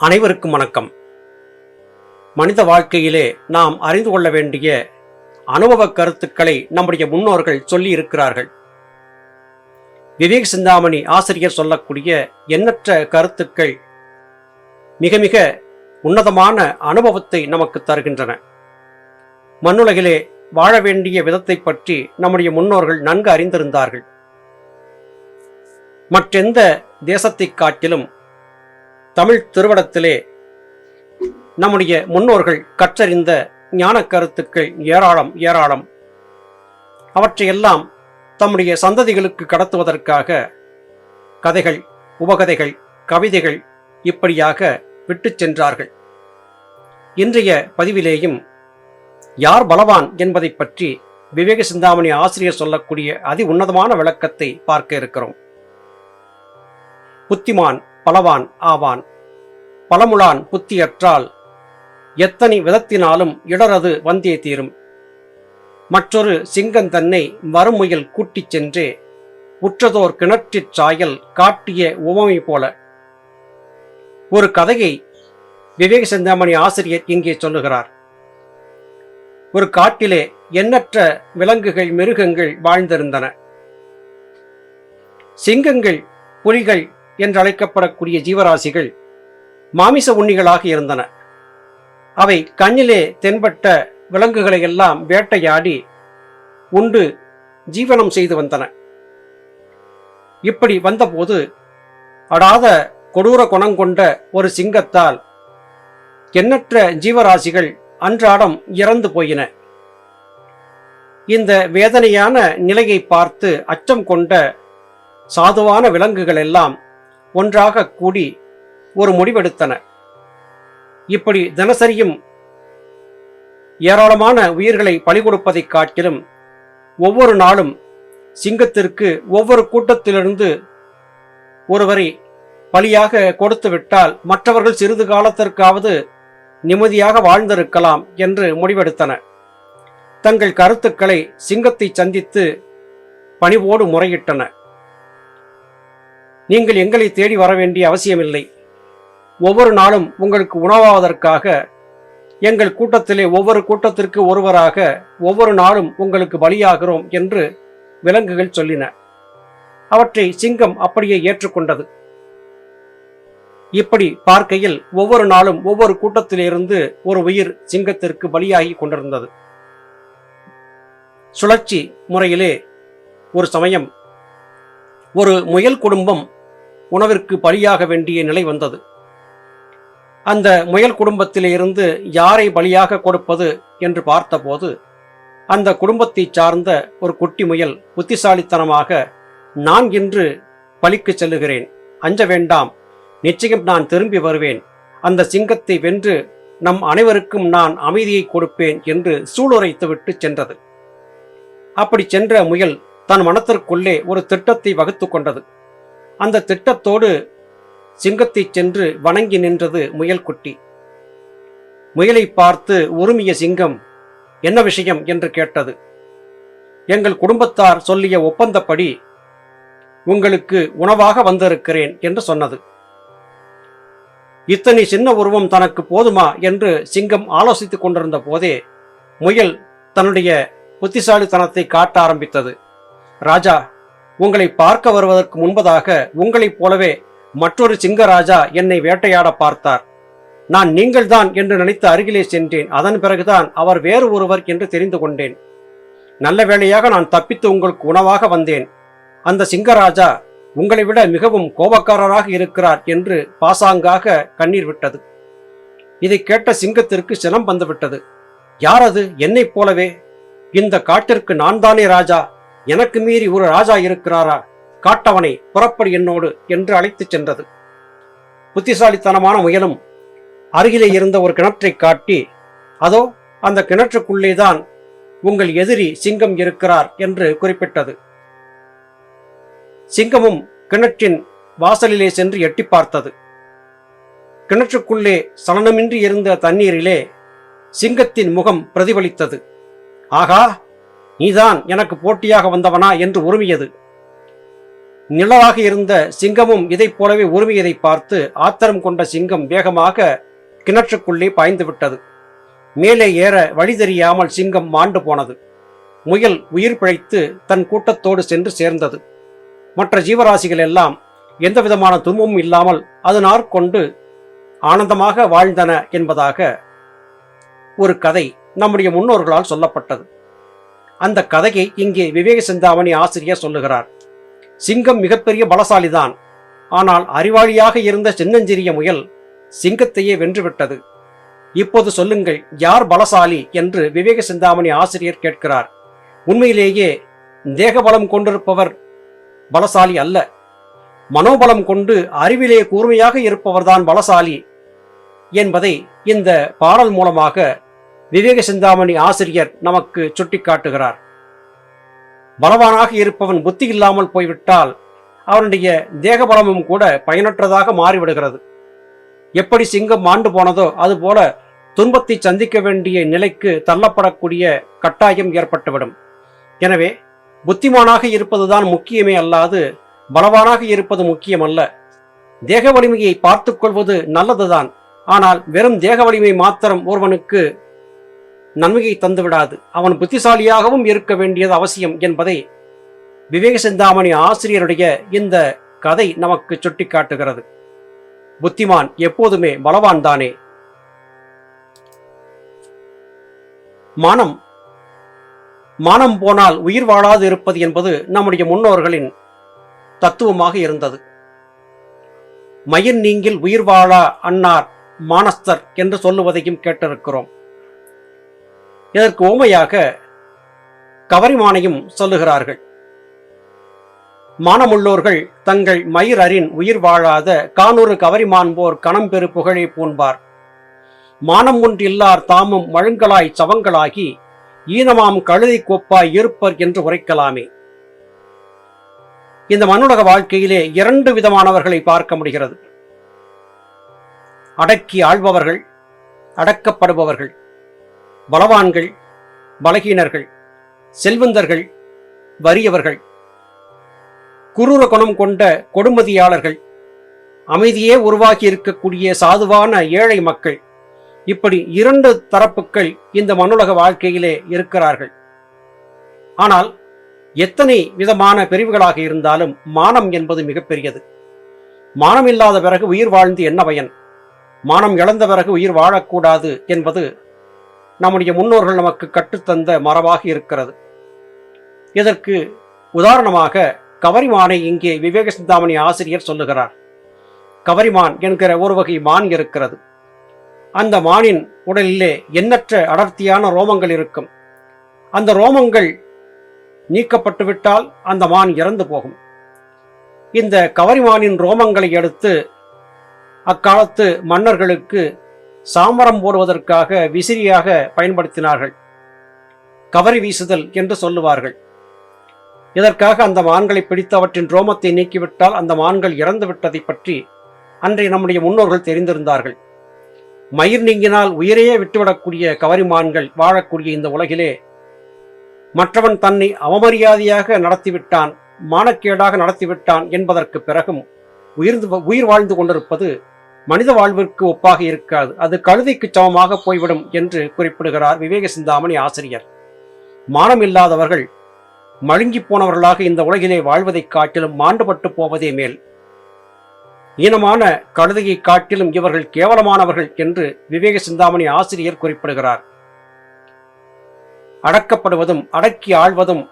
அனைவருக்கும் வணக்கம். மனித வாழ்க்கையிலே நாம் அறிந்து கொள்ள வேண்டிய அனுபவ கருத்துக்களை நம்முடைய முன்னோர்கள் சொல்லி இருக்கிறார்கள் விவேக் சிந்தாமணி ஆசிரியர் சொல்லக்கூடிய எண்ணற்ற கருத்துக்கள் மிக மிக உன்னதமான அனுபவத்தை நமக்கு தருகின்றன. மண்ணுலகிலே வாழ வேண்டிய விதத்தை பற்றி நம்முடைய முன்னோர்கள் நன்கு அறிந்திருந்தார்கள். மற்றெந்த தேசத்தைக் காட்டிலும் தமிழ் திருவடத்திலே நம்முடைய முன்னோர்கள் கற்றறிந்த ஞான கருத்துக்கள் ஏராளம் ஏராளம். அவற்றையெல்லாம் தம்முடைய சந்ததிகளுக்கு கடத்துவதற்காக கதைகள் உபகதைகள் கவிதைகள் இப்படியாக விட்டுச் சென்றார்கள். இன்றைய பதிவிலேயும் யார் பலவான் என்பதை பற்றி விவேக சிந்தாமணி ஆசிரியர் சொல்லக்கூடிய அதி உன்னதமான விளக்கத்தை பார்க்க இருக்கிறோம். புத்திமான் பலவான் ஆவான். பலமுளான் புத்தியற்றால் எத்தனை விதத்தினாலும் இடரது வந்தே தீரும். மற்றொரு சிங்கன் தன்னை மறுமுயல் கூட்டிச் சென்றே உற்றதோர் கிணற்றிற் சாயல் காட்டிய உவமை போல. ஒரு கதையை விவேக சிந்தாமணி ஆசிரியர் இங்கே சொல்லுகிறார். ஒரு காட்டிலே எண்ணற்ற விலங்குகள் மிருகங்கள் வாழ்ந்திருந்தன. சிங்கங்கள் புலிகள் என்றழைக்கப்படக்கூடிய ஜீவராசிகள் மாமிச உண்ணிகளாக இருந்தன. அவை கண்ணிலே தென்பட்ட விலங்குகளை எல்லாம் வேட்டையாடி உண்டு ஜீவனம் செய்து வந்தன. இப்படி வந்தபோது அடாத கொடூர குணங்கொண்ட ஒரு சிங்கத்தால் எண்ணற்ற ஜீவராசிகள் அன்றாடம் இறந்து போயின. இந்த வேதனையான நிலையை பார்த்து அச்சம் கொண்ட சாதுவான விலங்குகள் எல்லாம் ஒன்றாக கூடி ஒரு முடிவெடுத்தன. இப்படி தினசரியும் ஏராளமான உயிர்களை பலி கொடுப்பதைக் காட்டிலும் ஒவ்வொரு நாளும் சிங்கத்திற்கு ஒவ்வொரு கூட்டத்திலிருந்து ஒருவரை பலியாக கொடுத்துவிட்டால் மற்றவர்கள் சிறிது காலத்திற்காவது நிம்மதியாக வாழ்ந்திருக்கலாம் என்று முடிவெடுத்தன. தங்கள் கருத்துக்களை சிங்கத்தை சந்தித்து பணிவோடு முறையிட்டன. நீங்கள் எங்களை தேடி வர வேண்டிய அவசியமில்லை. ஒவ்வொரு நாளும் உங்களுக்கு உணவாவதற்காக எங்கள் கூட்டத்திலே ஒவ்வொரு கூட்டத்திற்கு ஒருவராக ஒவ்வொரு நாளும் உங்களுக்கு பலியாகிறோம் என்று விலங்குகள் சொல்லின. அவற்றை சிங்கம் அப்படியே ஏற்றுக்கொண்டது. இப்படி பார்க்கையில் ஒவ்வொரு நாளும் ஒவ்வொரு கூட்டத்திலிருந்து ஒரு உயிர் சிங்கத்திற்கு பலியாகி கொண்டிருந்தது. சுழற்சி முறையிலே ஒரு சமயம் ஒரு முயல் குடும்பம் உணவிற்கு பலியாக வேண்டிய நிலை வந்தது. அந்த முயல் குடும்பத்திலிருந்து யாரை பலியாக கொடுப்பது என்று பார்த்தபோது அந்த குடும்பத்தை சார்ந்த ஒரு குட்டி முயல் புத்திசாலித்தனமாக நான் இன்று பலிக்கு செல்லுகிறேன். அஞ்ச வேண்டாம். நிச்சயம் நான் திரும்பி வருவேன். அந்த சிங்கத்தை வென்று நம் அனைவருக்கும் நான் அமைதியை கொடுப்பேன் என்று சூளுரைத்துவிட்டு சென்றது. அப்படி சென்ற முயல் தன் மனத்திற்குள்ளே ஒரு திட்டத்தை வகுத்து கொண்டது. அந்த திட்டத்தோடு சிங்கத்தை சென்று வணங்கி நின்றது முயல்குட்டி. முயலை பார்த்து உருமிய சிங்கம் என்ன விஷயம்? என்று கேட்டது. எங்கள் குடும்பத்தார் சொல்லிய ஒப்பந்தப்படி உங்களுக்கு உணவாக வந்திருக்கிறேன் என்று சொன்னது. இத்தனை சின்ன உருவம் தனக்கு போதுமா? என்று சிங்கம் ஆலோசித்துக் கொண்டிருந்த போதே முயல் தன்னுடைய புத்திசாலித்தனத்தை காட்ட ஆரம்பித்தது. ராஜா உங்களை பார்க்க வருவதற்கு முன்பதாக உங்களைப் போலவே மற்றொரு சிங்கராஜா என்னை வேட்டையாட பார்த்தார். நான் நீங்கள்தான் என்று நினைத்து அருகிலே சென்றேன். அதன் பிறகுதான் அவர் வேறு ஒருவர் என்று தெரிந்து கொண்டேன். நல்ல வேளையாக நான் தப்பித்து உங்களுக்கு உணவாக வந்தேன். அந்த சிங்கராஜா உங்களை விட மிகவும் கோபக்காரராக இருக்கிறார் என்று பாசாங்காக கண்ணீர் விட்டது. இதை கேட்ட சிங்கத்திற்கு சினம் வந்துவிட்டது. யார் அது? என்னைப் போலவே? இந்த காட்டிற்கு நான் தானே ராஜா? எனக்கு மீறி ஒரு ராஜா இருக்கிறாரா? காட்டவனை புறப்படு என்னோடு என்று அழைத்துச் சென்றது. புத்திசாலித்தனமான முயலும். அருகிலே இருந்த ஒரு கிணற்றை காட்டி அதோ அந்த கிணற்றுக்குள்ளேதான் உங்கள் எதிரி சிங்கம் இருக்கிறார் என்று குறிப்பிட்டது. சிங்கமும் கிணற்றின் வாசலிலே சென்று எட்டி பார்த்தது. கிணற்றுக்குள்ளே சலனமின்றி இருந்த தண்ணீரிலே சிங்கத்தின் முகம் பிரதிபலித்தது. ஆகா நீதான் எனக்கு போட்டியாக வந்தவனா என்று உருமியது. நிழலாக இருந்த சிங்கமும் இதைப் போலவே உருமியதை பார்த்து ஆத்திரம் கொண்ட சிங்கம் வேகமாக கிணற்றுக்குள்ளே பாய்ந்து விட்டது. மேலே ஏற வழி தெரியாமல் சிங்கம் மாண்டு போனது. முயல் உயிர் பிழைத்து தன் கூட்டத்தோடு சென்று சேர்ந்தது. மற்ற ஜீவராசிகள் எல்லாம் எந்தவிதமான துன்பமும் இல்லாமல் அது நாற்கொண்டு ஆனந்தமாக வாழ்ந்தன என்பதாக ஒரு கதை நம்முடைய முன்னோர்களால் சொல்லப்பட்டது. அந்த கதையை இங்கே விவேக சிந்தாமணி ஆசிரியர் சொல்லுகிறார். சிங்கம் மிகப்பெரிய பலசாலிதான். ஆனால் அறிவாளியாக இருந்த சின்னஞ்சிறிய முயல் சிங்கத்தையே வென்றுவிட்டது. இப்போது சொல்லுங்கள் யார் பலசாலி என்று விவேக சிந்தாமணி ஆசிரியர் கேட்கிறார். உண்மையிலேயே தேகபலம் கொண்டிருப்பவர் பலசாலி அல்ல. மனோபலம் கொண்டு அறிவிலே கூர்மையாக இருப்பவர்தான் பலசாலி என்பதை இந்த பாடல் மூலமாக விவேக சிந்தாமணி ஆசிரியர் நமக்கு சுட்டிக்காட்டுகிறார். பலவானாக இருப்பவன் புத்தி இல்லாமல் போய்விட்டால் அவனுடைய தேகபலமும் கூட பயனற்றதாக மாறிவிடுகிறது. எப்படி சிங்கம் மாண்டு போனதோ அதுபோல துன்பத்தை சந்திக்க வேண்டிய நிலைக்கு தள்ளப்படக்கூடிய கட்டாயம் ஏற்பட்டுவிடும். எனவே புத்திமானாக இருப்பதுதான் முக்கியமே அல்லாது பலவானாக இருப்பது முக்கியமல்ல. தேக வலிமையை பார்த்துக் கொள்வது நல்லதுதான். ஆனால் வெறும் தேக வலிமை மாத்திரம் ஒருவனுக்கு நன்மையை தந்துவிடாது. அவன் புத்திசாலியாகவும் இருக்க வேண்டியது அவசியம் என்பதை விவேக சிந்தாமணி ஆசிரியருடைய இந்த கதை நமக்கு சுட்டிக்காட்டுகிறது. புத்திமான் எப்போதுமே பலவான் தானே. மானம். மானம் போனால் உயிர் வாழாது இருப்பது என்பது நம்முடைய முன்னோர்களின் தத்துவமாக இருந்தது. மயின் நீங்கில் உயிர் வாழா அன்னார் மானஸ்தர் என்று சொல்லுவதையும் கேட்டிருக்கிறோம். இதற்கு ஓமையாக கவரிமானையும் சொல்லுகிறார்கள். மானமுள்ளோர்கள் தங்கள் மயிர் அறின் உயிர் வாழாத கானூறு கவரிமான் போர் கணம் பெரு புகழை பூண்பார். மானம் ஒன்றில்லார் தாமும் மழுங்களாய் சவங்களாகி ஈனமாம் கழுதை கோப்பாய் இருப்பர் என்று உரைக்கலாமே. இந்த மண்ணுலக வாழ்க்கையிலே இரண்டு விதமானவர்களை பார்க்க முடிகிறது. அடக்கி ஆள்பவர்கள் அடக்கப்படுபவர்கள். பலவான்கள் பலகீனர்கள் செல்வந்தர்கள் வறியவர்கள் குரூர குணம் கொண்ட கொடுமதியாளர்கள் அமைதியே உருவாகி இருக்கக்கூடிய சாதுவான ஏழை மக்கள் இப்படி இரண்டு தரப்புக்கள் இந்த மண்ணுலக வாழ்க்கையிலே இருக்கிறார்கள். ஆனால் எத்தனை விதமான பிரிவுகளாக இருந்தாலும் மானம் என்பது மிகப்பெரியது. மானம் இல்லாத பிறகு உயிர் வாழ்ந்து என்ன பயன்? மானம் இழந்த பிறகு உயிர் வாழக்கூடாது என்பது நம்முடைய முன்னோர்கள் நமக்கு கற்றுத்தந்த மரபாக இருக்கிறது. இதற்கு உதாரணமாக கவரிமானை இங்கே விவேக சிந்தாமணி ஆசிரியர் சொல்லுகிறார். கவரிமான் என்கிற ஒரு வகை மான் இருக்கிறது. அந்த மானின் உடலிலே எண்ணற்ற அடர்த்தியான ரோமங்கள் இருக்கும். அந்த ரோமங்கள் நீக்கப்பட்டுவிட்டால் அந்த மான் இறந்து போகும். இந்த கவரிமானின் ரோமங்களை எடுத்து அக்காலத்து மன்னர்களுக்கு சாமரம் போடுவதற்காக விசிறியாக பயன்படுத்தினார்கள். கவரி வீசுதல் என்று சொல்லுவார்கள். இதற்காக அந்த மான்களை பிடித்து அவற்றின் ரோமத்தை நீக்கிவிட்டால் அந்த மான்கள் இறந்து விட்டதை பற்றி அன்றைய நம்முடைய முன்னோர்கள் தெரிந்திருந்தார்கள். மயிர் நீங்கினால் உயிரையே விட்டுவிடக்கூடிய கவரிமான்கள் வாழக்கூடிய இந்த உலகிலே மற்றவன் தன்னை அவமரியாதையாக நடத்திவிட்டான் மானக்கேடாக நடத்திவிட்டான் என்பதற்கு பிறகும் உயிர்ந்து உயிர் வாழ்ந்து கொண்டிருப்பது மனித வாழ்விற்கு ஒப்பாக இருக்காது. அது கழுதைக்கு சமமாக போய்விடும் என்று குறிப்பிடுகிறார் விவேக சிந்தாமணி ஆசிரியர். மானம் இல்லாதவர்கள் மழுங்கி போனவர்களாக இந்த உலகிலே வாழ்வதைக் காட்டிலும் மாண்டுபட்டு போவதே மேல். ஈனமான கழுதையை காட்டிலும் இவர்கள் கேவலமானவர்கள் என்று விவேக சிந்தாமணி ஆசிரியர் குறிப்பிடுகிறார். அடக்கப்படுவதும் அடக்கி ஆழ்வதும்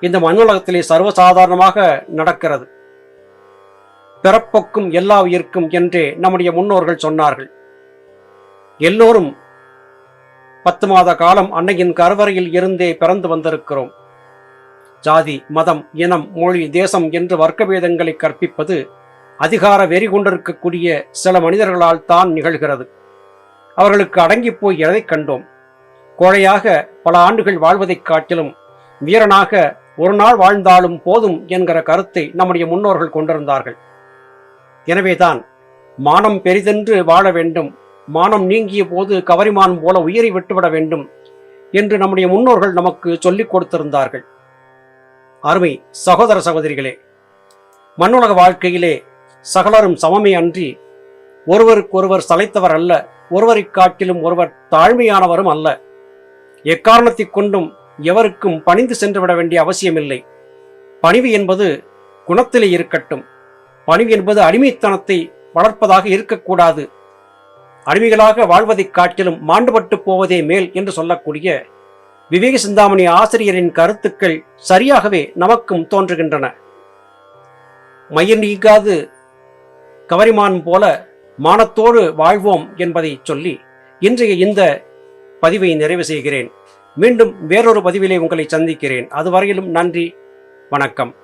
இந்த மண்ணுலகத்திலே சர்வசாதாரணமாக நடக்கிறது. பிறப்பொக்கும் எல்லா உயிர்க்கும் என்றே நம்முடைய முன்னோர்கள் சொன்னார்கள். எல்லோரும் பத்து மாத காலம் அன்னையின் கருவறையில் இருந்தே பிறந்து வந்திருக்கிறோம். ஜாதி மதம் இனம் மொழி தேசம் என்று வர்க்கபேதங்களை கற்பிப்பது அதிகார வெறி கொண்டிருக்கக்கூடிய சில மனிதர்களால் தான் நிகழ்கிறது. அவர்களுக்கு அடங்கி போய் எதைக் கண்டோம்? கோழையாக பல ஆண்டுகள் வாழ்வதைக் காட்டிலும் வீரனாக ஒரு நாள் வாழ்ந்தாலும் போதும் என்கிற கருத்தை நம்முடைய முன்னோர்கள் கொண்டிருந்தார்கள். எனவேதான் மானம் பெரிதென்று வாழ வேண்டும். மானம் நீங்கிய போது கவரிமான் போல உயிரை விட்டுவிட வேண்டும் என்று நம்முடைய முன்னோர்கள் நமக்கு சொல்லிக் கொடுத்திருந்தார்கள். அருமை சகோதர சகோதரிகளே மண்ணுலக வாழ்க்கையிலே சகலரும் சமமே அன்றி ஒருவருக்கொருவர் சளைத்தவர் அல்ல ஒருவரைக் காட்டிலும் ஒருவர் தாழ்மையானவரும் அல்ல. எக்காரணத்தை கொண்டும் எவருக்கும் பணிந்து சென்றுவிட வேண்டிய அவசியமில்லை. பணிவு என்பது குணத்திலே இருக்கட்டும். பணிவு என்பது அடிமைத்தனத்தை வளர்ப்பதாக இருக்கக்கூடாது. அடிமைகளாக வாழ்வதைக் காட்டிலும் மாண்டுபட்டு போவதே மேல் என்று சொல்லக்கூடிய விவேக சிந்தாமணி ஆசிரியரின் கருத்துக்கள் சரியாகவே நமக்கும் தோன்றுகின்றன. மயிர் நீங்காது கவரிமான் போல மானத்தோடு வாழ்வோம் என்பதை சொல்லி இன்றைய இந்த பதிவை நிறைவு செய்கிறேன். மீண்டும் வேறொரு பதிவிலே உங்களை சந்திக்கிறேன். அதுவரையிலும் நன்றி வணக்கம்.